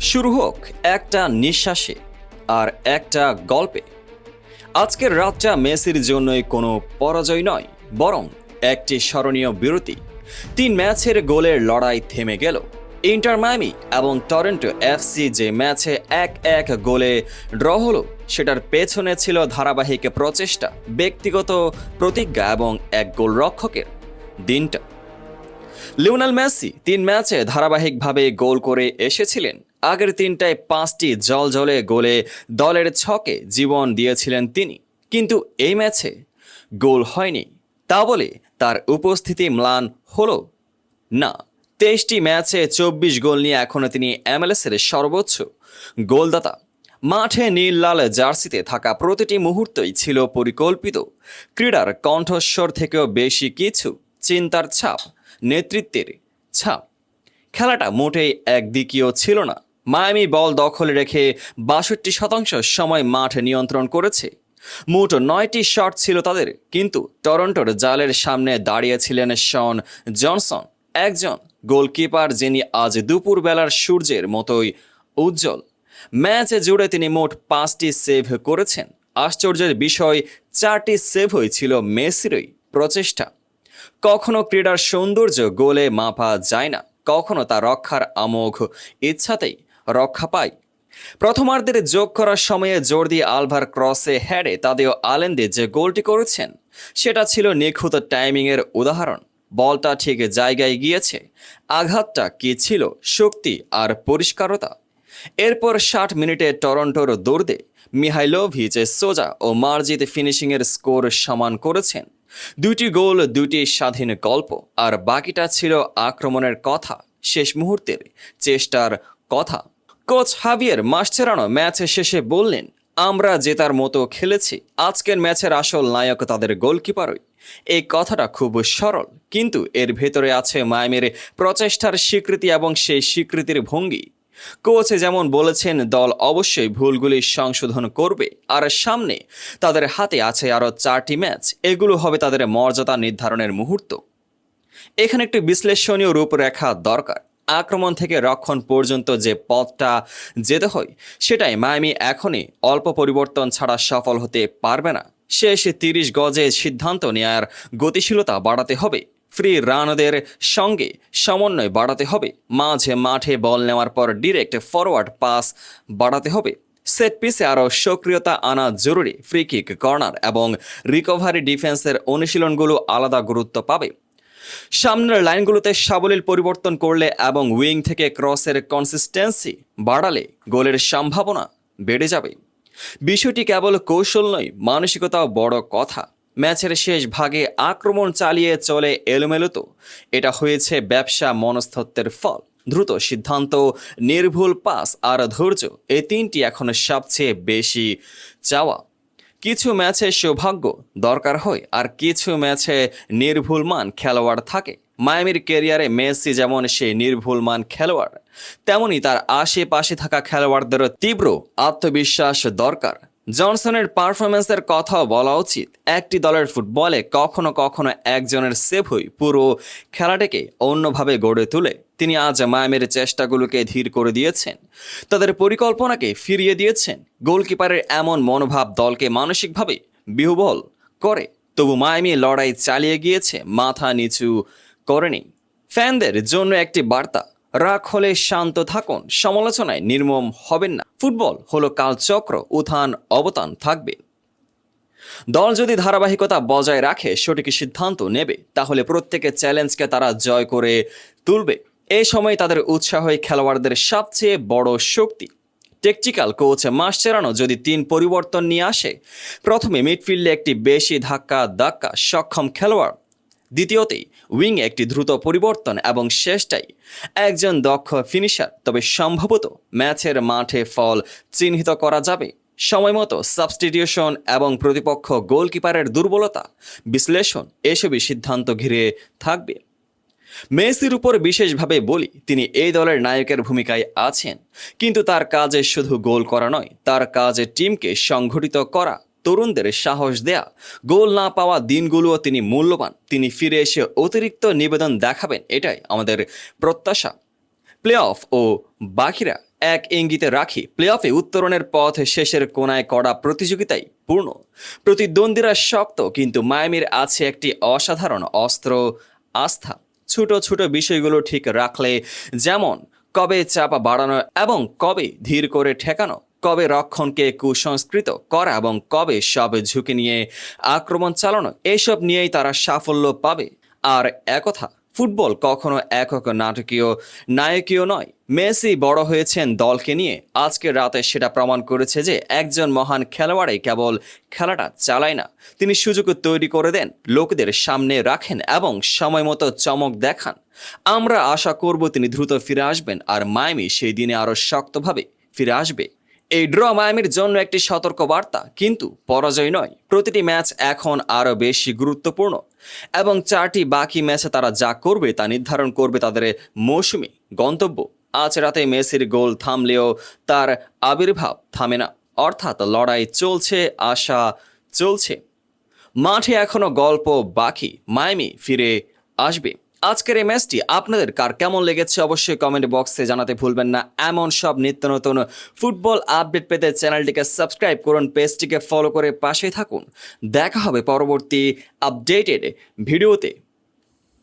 শুরু হোক একটা নিঃশ্বাসে আর একটা গল্পে। আজকের রাতটা মেসির জন্যই কোনো পরাজয় নয়, বরং একটি স্মরণীয় বিরতি। তিন ম্যাচের গোলের লড়াই থেমে গেল। ইন্টার মায়ামি এবং টরেন্টো এফসি যে ম্যাচে এক এক গোলে ড্র হলো, সেটার পেছনে ছিল ধারাবাহিক প্রচেষ্টা, ব্যক্তিগত প্রতিজ্ঞা এবং এক গোলরক্ষকের দিনটা। লিওনাল মেসি তিন ম্যাচে ধারাবাহিকভাবে গোল করে এসেছিলেন। আগের তিনটায় পাঁচটি জল জলে গোলে দলের ছকে জীবন দিয়েছিলেন তিনি। কিন্তু এই ম্যাচে গোল হয়নি, তা বলে তার উপস্থিতি ম্লান হলো না। তেইশটি ম্যাচে চব্বিশ গোল নিয়ে এখনও তিনি এমএলএসের সর্বোচ্চ গোলদাতা। মাঠে নীল লাল জার্সিতে থাকা প্রতিটি মুহূর্তই ছিল পরিকল্পিত। ক্রীড়ার কণ্ঠস্বর থেকেও বেশি কিছু চিন্তার ছাপ, নেতৃত্বের ছাপ। খেলাটা মোটেই একদিকীয় ছিল না। মায়ামি বল দখলে রেখে বাষট্টি শতাংশ সময় মাঠ নিয়ন্ত্রণ করেছে। মোট নয়টি শট ছিল তাদের, কিন্তু টরন্টোর জালের সামনে দাঁড়িয়েছিলেন শন জনসন, একজন গোলকিপার যিনি আজ দুপুরবেলার সূর্যের মতোই উজ্জ্বল। ম্যাচ জুড়ে তিনি মোট পাঁচটি সেভ করেছেন। আশ্চর্যের বিষয়, চারটি সেভ হয়েছিল মেসিরই প্রচেষ্টা। কখনো ক্রীড়ার সৌন্দর্য গোলে মাপা যায় না, কখনো তা রক্ষার আমোঘ ইচ্ছাতেই রক্ষা পায়। প্রথমার্ধের যোগ করার সময়ে জোর দিয়ে আলভার ক্রসে হ্যাডে তাদেও আলেন্দে যে গোলটি করেছেন, সেটা ছিল নিখুঁত টাইমিংয়ের উদাহরণ। বলটা ঠিক জায়গায় গিয়েছে। আঘাতটা কি ছিল? শক্তি আর পরিষ্কারতা। এরপর ষাট মিনিটে টরন্টোর দৌড়ে মিহাইলোভিচ, সোজা ও মার্জিত ফিনিশিংয়ের স্কোর সমান করেছেন। দুটি গোল দুটি স্বাধীন গল্প। আর বাকিটা ছিল আক্রমণের কথা, শেষ মুহূর্তের চেষ্টার কথা। কোচ হাবিয়ের মাস্টেরানো ম্যাচ শেষে বললেন, আমরা জেতার মতো খেলেছি। আজকের ম্যাচের আসল নায়ক তাদের গোলকিপারই। এই কথাটা খুব সরল, কিন্তু এর ভেতরে আছে মায়ামের প্রচেষ্টার স্বীকৃতি এবং সেই স্বীকৃতির ভঙ্গি। কোচ যেমন বলেছেন, দল অবশ্যই ভুলগুলি সংশোধন করবে। আর সামনে তাদের হাতে আছে আরও চারটি ম্যাচ। এগুলো হবে তাদের মর্যাদা নির্ধারণের মুহূর্ত। এখানে একটি বিশ্লেষণীয় রূপরেখা দরকার। আক্রমণ থেকে রক্ষণ পর্যন্ত যে পথটা যেতে হয়, সেটাই মায়ামি এখনই অল্প পরিবর্তন ছাড়া সফল হতে পারবে না। শেষ তিরিশ গজে সিদ্ধান্ত নেয়ার গতিশীলতা বাড়াতে হবে। ফ্রি রানদের সঙ্গে সমন্বয় বাড়াতে হবে। মাঝে মাঠে বল নেওয়ার পর ডিরেক্ট ফরওয়ার্ড পাস বাড়াতে হবে। সেট পিসে আরও সক্রিয়তা আনা জরুরি। ফ্রি কিক কর্নার এবং রিকভারি ডিফেন্সের অনুশীলনগুলো আলাদা গুরুত্ব পাবে। সামনের লাইনগুলোতে সাবলীল পরিবর্তন করলে এবং উইং থেকে ক্রসের কনসিস্টেন্সি বাড়ালে গোলের সম্ভাবনা বেড়ে যাবে। বিষয়টি কেবল কৌশল নয়, মানসিকতাও বড় কথা। ম্যাচের শেষ ভাগে আক্রমণ চালিয়ে চলে এলোমেলো তো। এটা হয়েছে ব্যবসা মনস্তত্ত্বের ফল। দ্রুত সিদ্ধান্ত, নির্ভুল পাস আর ধৈর্য, এই তিনটি এখন সবচেয়ে বেশি চাওয়া। কিছু ম্যাচে সৌভাগ্য দরকার হয় আর কিছু ম্যাচে নির্ভুল মান খেলোয়াড় থাকে। মায়ামির কেরিয়ারে মেসি যেমন সে নির্ভুল মান খেলোয়াড়, তেমনি তার আশেপাশে থাকা খেলোয়াড়দেরও তীব্র আত্মবিশ্বাস দরকার। জনসনের পারফরমেন্সের কথাও বলা উচিত। একটি দলের ফুটবলে কখনো কখনো একজনের সেভ সেভই পুরো খেলাটাকে অন্যভাবে গড়ে তুলে। তিনি আজ মায়ামের চেষ্টাগুলোকে ধীর করে দিয়েছেন। তাদের পরিকল্পনাকে ফিরিয়ে দিয়েছেন। গোলকিপারের এমন মনোভাব দলকে মানসিকভাবে বিহবল করে। তবু মায়ামি লড়াই চালিয়ে গিয়েছে, মাথা নিচু করেনি। ফ্যানদের জন্য একটি বার্তা রাগ হলে শান্ত থাকুন, সমালোচনায় নির্মম হবেন না। ফুটবল হলো কালচক্র, উত্থান, অবতান থাকবে। দল যদি ধারাবাহিকতা বজায় রাখে, সঠিক সিদ্ধান্ত নেবে, তাহলে প্রত্যেকের চ্যালেঞ্জকে তারা জয় করে তুলবে। এই সময় তাদের উৎসাহই খেলোয়াড়দের সবচেয়ে বড় শক্তি। টেকটিক্যাল কোচ মাসচেরানো যদি তিন পরিবর্তন নিয়ে আসে, প্রথমে মিডফিল্ডে একটি বেশি ধাক্কা ধাক্কা সক্ষম খেলোয়াড় দ্বিতীয়তেই উইংয়ে একটি দ্রুত পরিবর্তন এবং শেষটাই একজন দক্ষ ফিনিশার। তবে সম্ভবত ম্যাচের মাঠে ফল চিহ্নিত করা যাবে। সময়মতো সাবস্টিটিউশন এবং প্রতিপক্ষ গোলকিপারের দুর্বলতা বিশ্লেষণ এসবই সিদ্ধান্ত ঘিরে থাকবে। মেসির উপর বিশেষভাবে বলি, তিনি এই দলের নায়কের ভূমিকায় আছেন। কিন্তু তার কাজে শুধু গোল করা নয়, তার কাজে টিমকে সংঘটিত করা তরুণদের সাহস দেয়া। গোল না পাওয়া দিনগুলোও তিনি মূল্যবান। তিনি ফিরে এসে অতিরিক্ত নিবেদন দেখাবেন, এটাই আমাদের প্রত্যাশা। প্লে অফ ও বাকিরা এক ইঙ্গিতে রাখি প্লে অফে উত্তরণের পথ শেষের কোনায় করা প্রতিযোগিতায় পূর্ণ। প্রতিদ্বন্দ্বীরা শক্ত, কিন্তু মায়ামির আছে একটি অসাধারণ অস্ত্র আস্থা। ছোট ছোট বিষয়গুলো ঠিক রাখলে যেমন কবে চাপা বাড়ানো এবং কবে ধীর করে ঠেকানো কবে রক্ষণকে কুসংস্কৃত করা এবং কবে সব ঝুঁকি নিয়ে আক্রমণ চালানো, এসব নিয়েই তারা সাফল্য পাবে। আর একথা, ফুটবল কখনো একক নাটকীয়, নায়কীয় নয়। মেসি বড় হয়েছেন দলকে নিয়ে। আজকে রাতে সেটা প্রমাণ করেছে যে একজন মহান খেলোয়াড়ই কেবল খেলাটা চালায় না। তিনি সুযোগ তৈরি করে দেন, লোকদের সামনে রাখেন এবং সময় মতো চমক দেখান। আমরা আশা করব তিনি দ্রুত ফিরে আসবেন আর মায়ামি সেই দিনে আরও শক্তভাবে ফিরে আসবে। এই ড্র মায়ামির জন্য একটি সতর্ক বার্তা কিন্তু পরাজয় নয়। প্রতিটি ম্যাচ এখন আরও বেশি গুরুত্বপূর্ণ, এবং চারটি বাকি ম্যাচে তারা যা করবে তা নির্ধারণ করবে তাদের মৌসুমি গন্তব্য। আজ রাতে মেসির গোল থামলেও তার আবির্ভাব থামে না, অর্থাৎ লড়াই চলছে, আশা চলছে। মাঠে এখনও গল্প বাকি, মায়ামি ফিরে আসবে। আজকের এই ম্যাচটি আপনাদের কার কেমন লেগেছে অবশ্যই কমেন্ট বক্সে জানাতে ভুলবেন না। এমন সব নিত্য নতুন ফুটবল আপডেট পেতে চ্যানেলটিকে সাবস্ক্রাইব করুন পেজটিকে ফলো করে পাশে থাকুন। দেখা হবে পরবর্তী আপডেটেড ভিডিওতে।